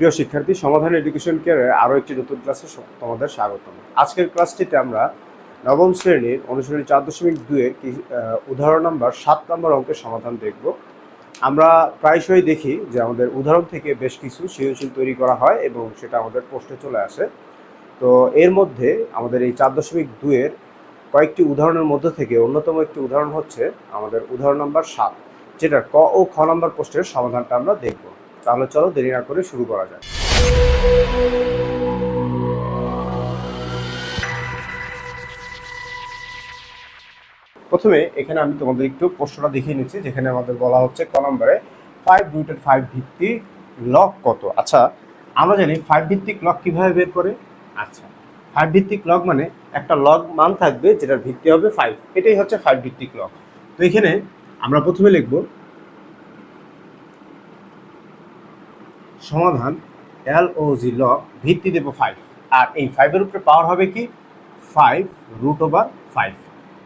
প্রিয় শিক্ষার্থী, সমাধান এডুকেশন কেয়ারের আরও একটি নতুন ক্লাসে তোমাদের স্বাগতম। আজকের ক্লাসটিতে আমরা নবম শ্রেণির অনুশ্রেণী চার দশমিক দুইয়ের কি উদাহরণ নাম্বার সাত নম্বর অঙ্কের সমাধান দেখব। আমরা প্রায়শই দেখি যে আমাদের উদাহরণ থেকে বেশ কিছু সৃজনশীল তৈরি করা হয় এবং সেটা আমাদের পোস্টে চলে আসে। তো এর মধ্যে আমাদের এই চার দশমিক দুইয়ের কয়েকটি উদাহরণের মধ্যে থেকে অন্যতম একটি উদাহরণ হচ্ছে আমাদের উদাহরণ নাম্বার সাত, যেটা ক ও খ নম্বর পোস্টের সমাধানটা আমরা দেখব। তাহলে চলো দেরি না করে শুরু করা যায় প্রথমে এখানে আমি তোমাদের একটু প্রশ্নটা দেখিয়ে নিচ্ছি, যেখানে আমাদের বলা হচ্ছে ক নম্বরে ফাইভ রুটেড ফাইভ ভিত্তিক লক কত? আচ্ছা আমরা জানি ফাইভ ভিত্তিক লক কীভাবে বের করে? আচ্ছা ফাইভ ভিত্তিক লক মানে একটা লগ মান থাকবে যেটার ভিত্তি হবে ফাইভ এটাই হচ্ছে ফাইভ ভিত্তিক লক তো এখানে আমরা প্রথমে লিখব সমাধান এল ও জি লগ ভিত্তি দেব ফাইভ আর এই ফাইভের উপরে পাওয়ার হবে কি? ফাইভ রুট ওভার ফাইভ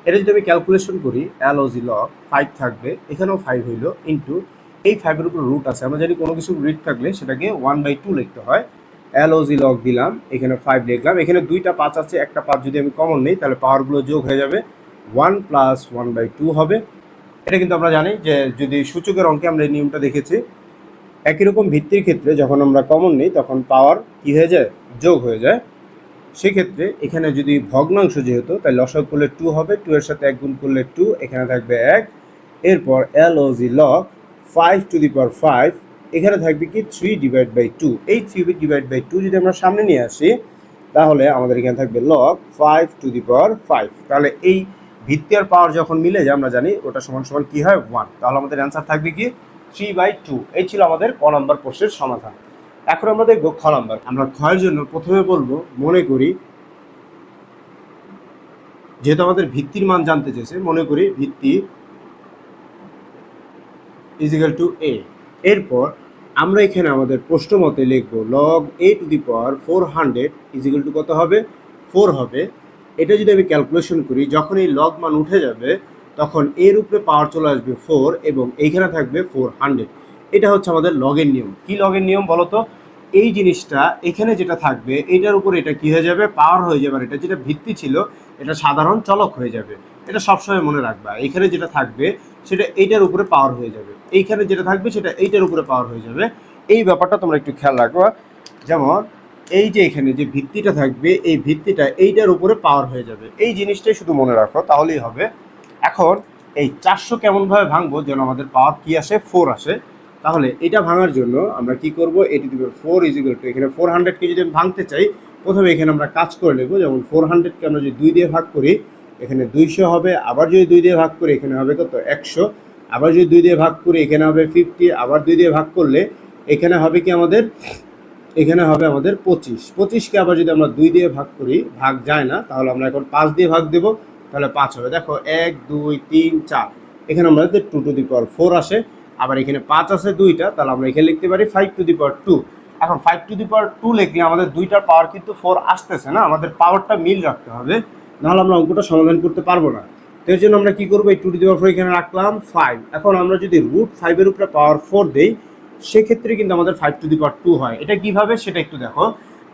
এটা যদি আমি ক্যালকুলেশন করি এল ও জি লগ ফাইভ থাকবে, এখানেও ফাইভ হইল ইন্টু এই ফাইভের উপর রুট আছে। আমরা জানি কোনো কিছু রুট থাকলে সেটাকে ওয়ান বাই টু লিখতে হয়। এল ও জি লগ দিলাম, এখানে ফাইভ লিখলাম। এখানে দুইটা পাঁচ আছে, একটা পাঁচ যদি আমি কমন নিই, তাহলে পাওয়ারগুলো যোগ হয়ে যাবে one plus one by two হবে। এটা কিন্তু আমরা জানি যে যদি সূচকের অঙ্কে আমরা এই নিয়মটা দেখেছি একই রকম ভিত্তির ক্ষেত্রে যখন আমরা কমন নিই, তখন পাওয়ার কি হয়ে যায়? যোগ হয়ে যায়। সেক্ষেত্রে এখানে যদি ভগ্নাংশ যেহেতু তাই লসাগ করলে টু হবে টু এর সাথে এক গুণ করলে টু এখানে থাকবে এক। এরপর L O G log five to the power five এখানে থাকবে কি থ্রি ডিভাইড বাই টু এই থ্রি ডিভাইড বাই টু যদি আমরা সামনে নিয়ে আসি, তাহলে আমাদের এখানে থাকবে log five to the power five তাহলে এই ভিত্তি আর পাওয়ার যখন মিলে যায়, আমরা জানি ওটা সমান সমান কি হয়? ওয়ান তাহলে আমাদের অ্যান্সার থাকবে কি থ্রি বাই টু এই ছিল আমাদের ক নম্বর প্রশ্নের সমাধান। এখন আমরা দেখব খ নম্বর। আমরা ক্ষয়ের জন্য প্রথমে বলব, মনে করি, যেহেতু আমাদের ভিত্তির মান জানতে চেয়েছে, মনে করি ভিত্তি ইজিক্যাল টু এ এরপর আমরা এখানে আমাদের প্রশ্ন মতে লিখব log a to the power four hundred is equal to কত হবে? ফোর হবে। এটা যদি আমি ক্যালকুলেশন করি, যখন এই লগ মান উঠে যাবে তখন এর উপরে পাওয়ার চলে আসবে ফোর এবং এইখানে থাকবে ফোর হান্ড্রেড এটা হচ্ছে আমাদের লগের নিয়ম। কি লগের নিয়ম বলো তো এই জিনিসটা এখানে যেটা থাকবে, এটার উপর এটা কি হয়ে যাবে? পাওয়ার হয়ে যাবে। এটা যেটা ভিত্তি ছিল, এটা সাধারণ চলক হয়ে যাবে। এটা সবসময় মনে রাখবা। এখানে যেটা থাকবে, সেটা এইটার উপরে পাওয়ার হয়ে যাবে। এইখানে যেটা থাকবে, সেটা এইটার উপরে পাওয়ার হয়ে যাবে। এই ব্যাপারটা তোমরা একটু খেয়াল রাখবা যেমন, এই যে এখানে যে ভিত্তিটা থাকবে, এই ভিত্তিটা এইটার উপরে পাওয়ার হয়ে যাবে। এই জিনিসটাই শুধু মনে রাখো, তাহলেই হবে। এখন এই চারশো কেমনভাবে ভাঙবো যেন আমাদের পাওয়ার কি আসে? ফোর আসে। তাহলে এটা ভাঙার জন্য আমরা কি করব? এটি দিব ফোর ইজিক্যাল টু এখানে ফোর হান্ড্রেডকে যদি আমি ভাঙতে চাই, প্রথমে এখানে আমরা কাজ করে নেব। যেমন ফোর হান্ড্রেডকে আমরা যদি দুই দিয়ে ভাগ করি, এখানে দুইশো হবে। আবার যদি দুই দিয়ে ভাগ করি, এখানে হবে কত? একশো। আবার যদি দুই দিয়ে ভাগ করি, এখানে হবে ফিফটি আবার দুই দিয়ে ভাগ করলে এখানে হবে কি আমাদের? এখানে হবে আমাদের পঁচিশ। পঁচিশকে আবার যদি আমরা দুই দিয়ে ভাগ করি, ভাগ যায় না। তাহলে আমরা এখন পাঁচ দিয়ে ভাগ দেবো। তাহলে পাঁচ হবে। দেখো, এক, দুই, তিন, চার। এখানে আমাদের two to the power four আসে, আবার এখানে পাঁচ আছে দুইটা, তাহলে আমরা এখানে লিখতে পারি five to the power two এখন five to the power two লিখলে আমাদের দুইটার পাওয়ার কিন্তু ফোর আসতেছে না, আমাদের পাওয়ারটা মিল রাখতে হবে, নাহলে আমরা অঙ্কটা সমাধান করতে পারব না। তো এর জন্য আমরা কী করব, এই two to the power four এখানে রাখলাম ফাইভ এখন আমরা যদি রুট ফাইভের উপরে পাওয়ার ফোর দিই, সেক্ষেত্রে কিন্তু আমাদের five to the power two হয়। এটা কীভাবে, সেটা একটু দেখো।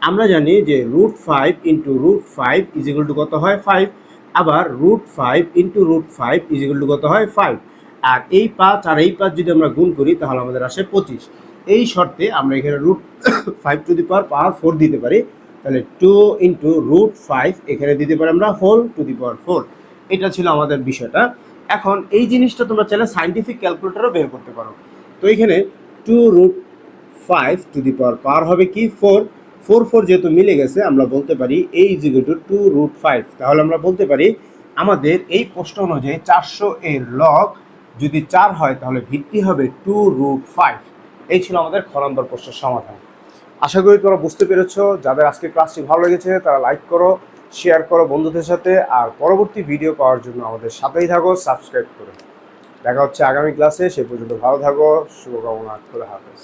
আমরা জানি যে root five into root five is equal to কত হয়? ফাইভ আবার root five into root five is equal to কত হয় ফাইভ আর এই পাঁচ আর এই পাঁচ যদি আমরা গুণ করি, তাহলে আমাদের আসে পঁচিশ। এই শর্তে আমরা এখানে root five to the power power four দিতে পারি। তাহলে টু ইন্টু রুট ফাইভ এখানে দিতে পারি আমরা whole to the power four এটা ছিল আমাদের বিষয়টা। এখন এই জিনিসটা তোমরা চাইলে সাইন্টিফিক ক্যালকুলেটারও বের করতে পারো। তো এখানে two root five to the power power হবে কি? ফোর ফোর ফোর যেহেতু মিলে গেছে, আমরা বলতে পারি এই is equal to two root five তাহলে আমরা বলতে পারি আমাদের এই প্রশ্ন অনুযায়ী চারশো এর লগ যদি চার হয়, তাহলে ভিত্তি হবে টু রুট ফাইভ এই ছিল আমাদের খ নম্বর প্রশ্নের সমাধান। আশা করি তোমরা বুঝতে পেরেছ। যাদের আজকে ক্লাসটি ভালো লেগেছে, তারা লাইক করো শেয়ার করো বন্ধুদের সাথে, আর পরবর্তী ভিডিও পাওয়ার জন্য আমাদের সাথেই থাকো সাবস্ক্রাইব করো। দেখা হচ্ছে আগামী ক্লাসে সে পর্যন্ত ভালো থাকো, শুভকামনা খোলা হাফেজ।